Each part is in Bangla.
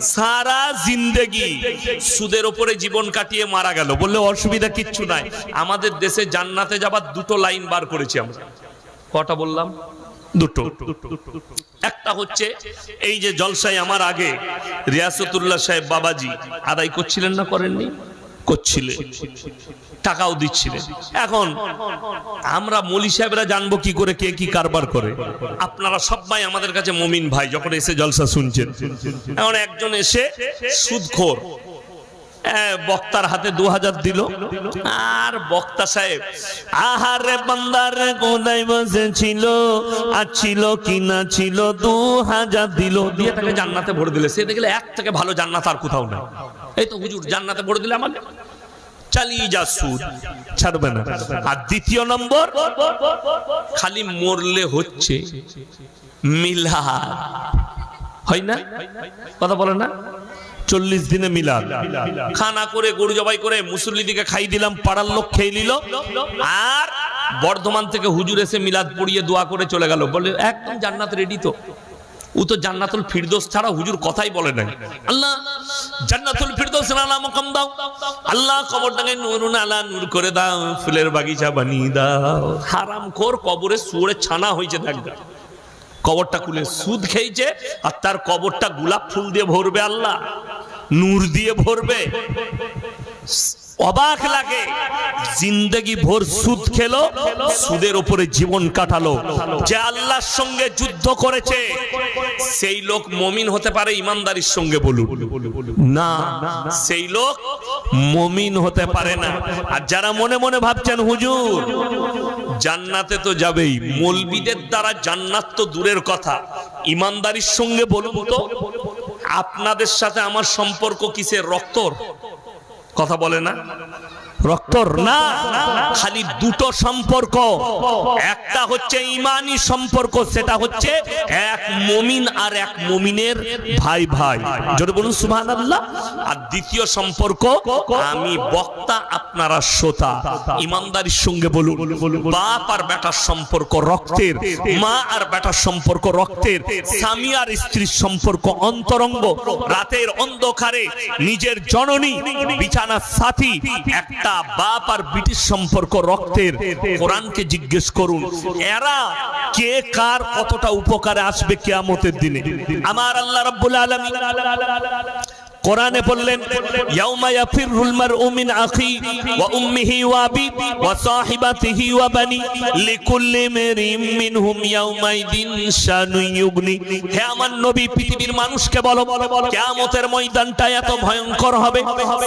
সারা জিন্দেগি সুদের ওপরে জীবন কাটিয়ে মারা গেল। বললে অসুবিধা কিচ্ছু নাই। আমাদের দেশে জান্নাতে যাবার দুটো লাইন বার করেছি আমরা। কটা বললাম? দুটো। একটা হচ্ছে, এই যে জলসায় আমার আগে রিয়াসতুল্লাহ সাহেব বাবাজি আদায় করছিলেন না করেননি? করছিলেন টাকাও দিচ্ছিলেন এখন আমরা মলি সাহেবরা জানব কি করে, কে কি কারবার করে। আপনারা সবাই আমাদের কাছে মমিন ভাই, যখন এসে জলসা শুনছেন। এখন একজন এসে সুদখোর বক্তার হাতে দু হাজার দিল। আর বক্তা সাহেব, আহারে বান্দার কোদায় বসেছিল, আর ছিল কি না ছিল, দু হাজার দিল। দিয়ে তাকে জান্নাতে ভরে দিলে। সে দেখলে এক থেকে ভালো জান্নাত আর কোথাও না এই তো হুজুর, জান্নাতে ভরে দিলে আমাকে। চালিয়ে যা সুদ, ছাড়বে না। আর দ্বিতীয় নম্বর, খালি মরলে হচ্ছে মিলাদ। হয় না? কথা বলে না? চল্লিশ দিনে মিলাদ। খানা করে, গরু জবাই করে মুসল্লিদিকে খাই দিলাম, পাড়ার লোক খেয়ে নিল। আর বর্ধমান থেকে হুজুর এসে মিলাদ পড়িয়ে দোয়া করে চলে গেল। বলে, একদম জান্নাত রেডি তো। ও তো জান্নাতুল ফিরদোস ছাড়া হুজুর কথাই বলে নাই। আল্লাহ, জান্নাতুল ফিরদোস আলা মকাম দাও। আল্লাহ কবরটাকে নুরুন আলা নূর করে দাও, ফুলের বাগিচা বানিয়ে দাও। হারাম খোর কবরে সুরে ছানা হয়েছে দেখবে কবরটা খুলে সুদ খেয়েছে, আর তার কবরটা গোলাপ ফুল দিয়ে ভরবে আল্লাহ। নূর দিয়ে ভরবে। অবাক লাগে। জিন্দগি ভোর সুদ খেলো, সুদের উপরে জীবন কাটালো। যে আল্লাহর সঙ্গে যুদ্ধ করেছে, সেই লোক মমিন হতে পারে, ইমানদারির সঙ্গে বলুন। না, সেই লোক মমিন হতে পারে না। আর যারা মনে মনে ভাবছেন, হুজুর, জান্নাতে তো যাবেই। মলবিদের দ্বারা জান্নাত তো দূরের কথা। ইমানদারির সঙ্গে বলুন তো, আপনাদের সাথে আমার সম্পর্ক কিসের? রক্তর? কথা বলে না। রক্তর না, খালি দুটো সম্পর্ক। একটা হচ্ছে ইমানি সম্পর্ক, সেটা হচ্ছে এক মমিন আর এক মমিনের ভাই ভাই। যদি বলুন সুবহান আল্লাহ আর দ্বিতীয় সম্পর্ক, আমি বক্তা, আপনারা শ্রোতা। ইমানদারির সঙ্গে বলুন, বাপ আর বেটার সম্পর্ক রক্তের, মা আর বেটার সম্পর্ক রক্তের। স্বামী আর স্ত্রীর সম্পর্ক অন্তরঙ্গ, রাতের অন্ধকারে নিজের জননী, বিছানার সাথী, একটা বাপ আর ব্রিটিশ সম্পর্ক রক্তের। কোরআনকে জিজ্ঞেস করুন, এরা কে কার কতটা উপকারে আসবে কেয়ামতের দিনে? আমার আল্লাহ রাব্বুল আলামিন কোরআনে বললেন, ইয়াউমা ইয়াফিরুল মারউ মিন আখি ওয়া উম্মিহি ওয়া আবি ওয়া সাহিবাতিহি ওয়া বানি লিকুল্লি মিরিম মিনহুম ইয়াউমাইদিন শানু ইউগনি। হে আমার নবী, পৃথিবীর মানুষকে বলো, কিয়ামতের ময়দানটা এত ভয়ঙ্কর হবে,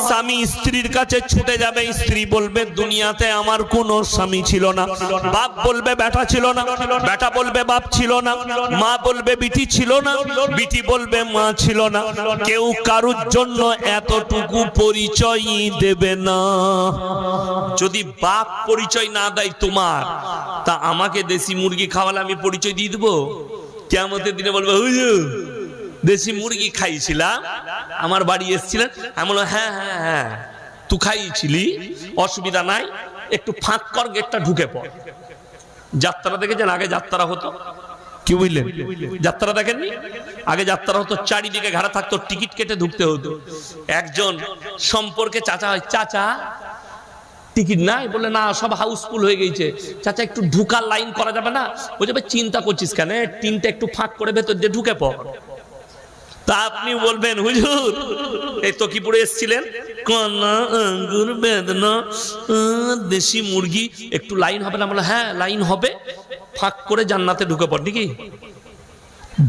স্বামী স্ত্রীর কাছে ছুটে যাবে, স্ত্রী বলবে, দুনিয়াতে আমার কোনো স্বামী ছিল না। বাপ বলবে, বেটা ছিল না। বেটা বলবে, বাপ ছিল না। মা বলবে, বিটি ছিল না। বিটি বলবে, মা ছিল না। কেউ কারুর জন্য এতটুকু পরিচয় দেবে না। যদি বাপ পরিচয় না দেয় তোমার, তা আমাকে দেশি মুরগি খাওয়ালে আমি পরিচয় দিয়ে দেবো। কেমতের দিনে বলবে, হুজুর, দেশি মুরগি খাইছিলাম, আমার বাড়ি এসেছিলেন। আমি বললাম হ্যাঁ হ্যাঁ হ্যাঁ তুই খাইছিলি, অসুবিধা নাই, একটু ফাঁক কর, গেটটা ঢুকে পড়। যাত্রা দেখেছেন? আগে যাত্রা হতো। কি বুঝলেন? যাত্রা দেখেননি? আগে যাত্রা হতো, চারিদিকে ঘাড়া থাকতো, টিকিট কেটে ঢুকতে হতো। একজন সম্পর্কে চাচা হয়, চাচা, টিকিট নাই? বলে না, সব হাউসফুল হয়ে গেছে। চাচা, একটু ঢুকার লাইন করা যাবে না? ও যাবে চিন্তা করছিস কেন? টিনটা একটু ফাঁক করে ভেতর দিয়ে ঢুকে পড়। তা আপনি বলবেন, হুজুর, এই তকিপুরে এসেছিলেন? কলা, আঙ্গুর, বেদনা দেশি মুরগি, একটু লাইন হবে না? বলে হ্যাঁ লাইন হবে। ফাঁক করে জান্নাতে ঢুকে পড়, নাকি?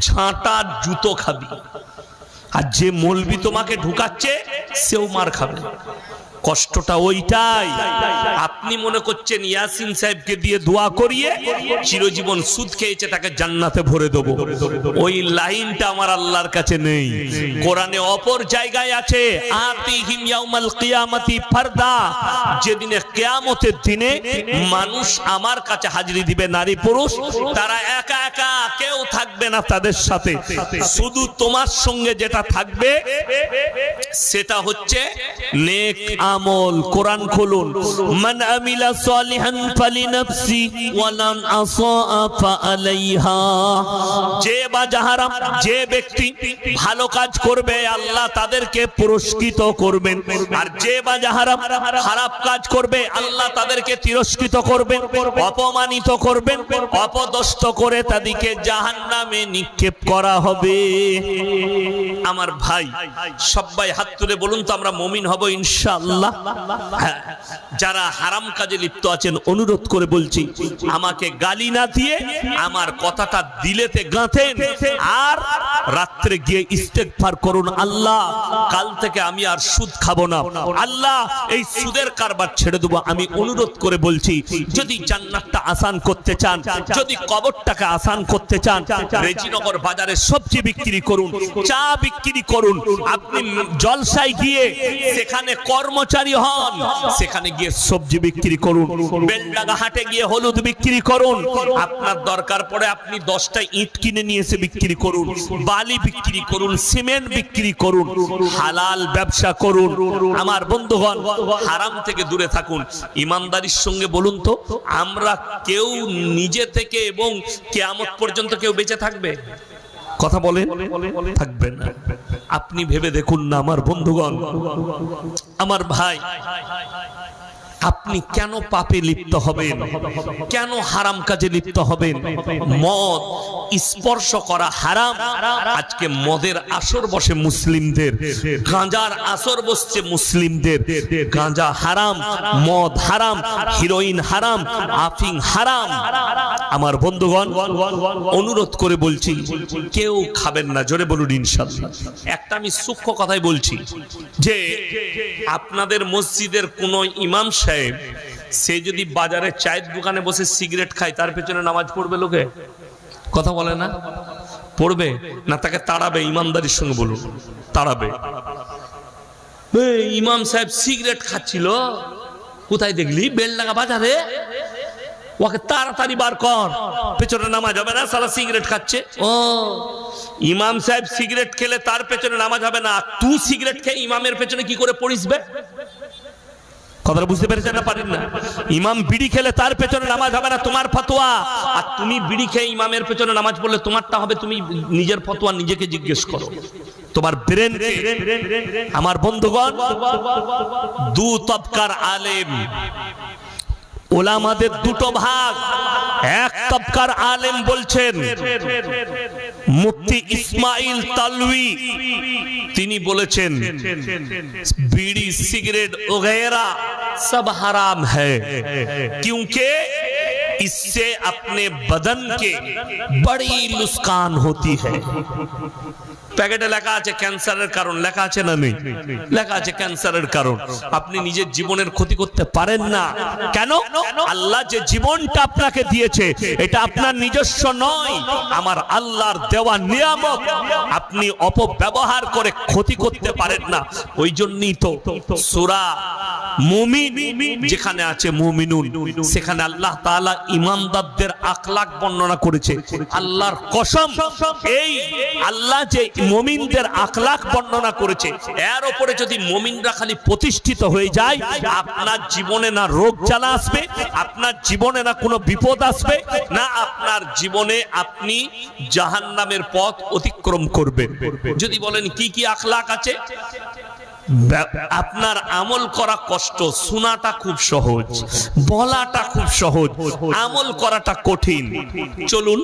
ঝাঁটা জুতো খাবি। আর যে মলবি তোমাকে ঢুকাচ্ছে, সেও মার খাবে। কষ্টটা ওইটাই। আপনি মনে করছেন ইয়াসিন সাহেবকে দিয়ে দোয়া করিয়ে চিরজীবন সুদ খেয়েছে, তাকে জান্নাতে ভরে দেবো। ওই লাইনটা আমার আল্লাহর কাছে নেই। কোরআনে অপর জায়গায় আছে, আতিহিম ইয়াউমাল কিয়ামাতি ফারদা। যেদিনে কেয়ামতের দিনে মানুষ আমার কাছে হাজিরি দিবে নারী পুরুষ। তারা একা একা কেউ থাকবে না তাদের সাথে। শুধু তোমার সঙ্গে যেটা থাকবে সেটা হচ্ছে নেক আমল। কোরআন খুলুন। মান আমিলা সালিহান ফালিনাফসি ওয়া মান আসাআ ফাআলাইহা। যে বা যাহারা যে ব্যক্তি ভালো কাজ করবে আল্লাহ তাদেরকে পুরস্কৃত করবেন। আর যে বা যাহারা খারাপ কাজ করবে আল্লাহ তাদেরকে তিরস্কৃত করবেন অপমানিত করবেন অপদস্থ করে তাদেরকে জাহান্নামে নিক্ষেপ করা হবে। আমার ভাই সবাই হাত তুলে বলুন তো আমরা মমিন হব ইনশাআল্লাহ। হ্যাঁ, যারা হারাম কাজে লিপ্ত আছেন অনুরোধ করে বলছি আমাকে গালি না দিয়ে আমার কথাটা দিলেতে গাঁথেন আর রাত্রে গিয়ে ইস্তেগফার করুন আল্লাহ। কাল থেকে আমি আর সুদ খাব না। আল্লাহ এই সুদের কারবার ছেড়ে দেবো। আমি অনুরোধ করে বলছি যদি জান্নাতটা আসান করতে চান, যদি কবরটাকে আসান করতে চান, রেজিনগর বাজারে সবজি বিক্রি করুন, চা বিক্রি করুন। আপনি জলসায় গিয়ে সেখানে কর্মচারী হন, সেখানে গিয়ে সবজি বিক্রি করুন। বেলডাঙ্গা হাটে গিয়ে হলুদ বিক্রি করুন। আপনার দরকার পড়ে আপনি দশটা ইট কিনে নিয়ে এসে বিক্রি করুন, বালি বিক্রি করুন, সিমেন্ট বিক্রি করুন, হালাল ব্যবসা করুন। আমার বন্ধুগণ, হারাম থেকে দূরে থাকুন। ইমানদারির সঙ্গে বলুন তো, আমরা কেউ নিজে থেকে এবং কেয়ামত পর্যন্ত কেউ বেঁচে থাকবে? কথা বলে থাকবে না। আপনি ভেবে দেখুন না, আমার বন্ধুগণ, আমার ভাই আপনি কেন পাপে লিপ্ত হবেন? কেন হারাম কাজে লিপ্ত হবেন? মদ স্পর্শ করা হারাম। আজকে মদের আসর বসে মুসলিমদের, গাঁজার আসর বসছে মুসলিমদের। গাঁজা হারাম, মদ হারাম, হিরোইন হারাম, আফিং হারাম। আমার বন্ধুগণ, অনুরোধ করে বলছি, কেউ খাবেন না, জোরে বলুন ইনশাল্লাহ একটা আমি সূক্ষ্ম কথাই বলছি, যে আপনাদের মসজিদের কোন ইমাম সাহেব সে যদি বাজারে চায়ের দোকানে বসে সিগারেট খায়, তার পেছনে নামাজ পড়বে লোকে? কথা বলে না? পড়বে? না, তাকে তাড়াবে, ইমানদারির সঙ্গে বলুন। তাড়াবে। ইমাম সাহেব সিগারেট খাচ্ছিল। কোথায় দেখলি? বেলডাঙ্গা বাজারে? ওকে তাড়াতাড়ি বার কর। পেছনে নামাজ হবে না সারা সিগারেট খাচ্ছে। ও, ইমাম সাহেব সিগারেট খেলে তার পেছনে নামাজ হবে না। তুই সিগারেট খেয়ে ইমামের পেছনে কি করে পড়িস কথাটা বুঝতে পেরেছেন না পারেন না? ইমাম বিড়ি খেলে তার পেছনে নামাজ হবে না, তোমার ফতোয়া। আর তুমি বিড়ি খেয়ে ইমামের পেছনে নামাজ পড়লে তোমারটা হবে, তুমি নিজের ফতোয়া নিজেকে জিজ্ঞেস করো। তোমার ব্রেন আমার বন্ধুগণ, দু তবকার আলেম। ওলামাদের দুটো ভাগ। এক তবকার আলেম বলছেন মুফতি ইসমাইল তালউই তিনি বলেছেন बीड़ी सिगरेट वगैरह सब हराम है क्योंकि इससे अपने बदन के बड़ी नुकसान होती है প্যাকেটে লেখা আছে ক্যান্সারের কারণ লেখা আছে না নেই লেখা আছে ক্যান্সারের কারণ আপনি নিজের জীবনের ক্ষতি করতে পারেন না কেন আল্লাহ যে জীবনটা আপনাকে দিয়েছে এটা আপনার নিজস্ব নয় আমার আল্লাহর দেওয়া নিয়ামত আপনি অপব্যবহার করে ক্ষতি করতে পারেন না ওই জন্যই তো সুরা মুমিন যেখানে আছে মুমিনুন সেখানে আল্লাহ তাআলা ইমানদারদের আখলাক বর্ণনা করেছে। আল্লাহর কসম, এই আল্লাহ যে মমিনদের আখলাক বর্ণনা করেছে, এর ওপরে যদি মমিনরা খালি প্রতিষ্ঠিত হয়ে যায়, আপনার জীবনে না রোগ জ্বালা আসবে, আপনার জীবনে না কোনো বিপদ আসবে, না আপনার জীবনে আপনি জাহান্নামের পথ অতিক্রম করবেন যদি বলেন কি কি আখলাক আছে? আপনার আমল করা কষ্ট শোনাটা খুব সহজ বলাটা খুব সহজ আমল করাটা কঠিন। চলুন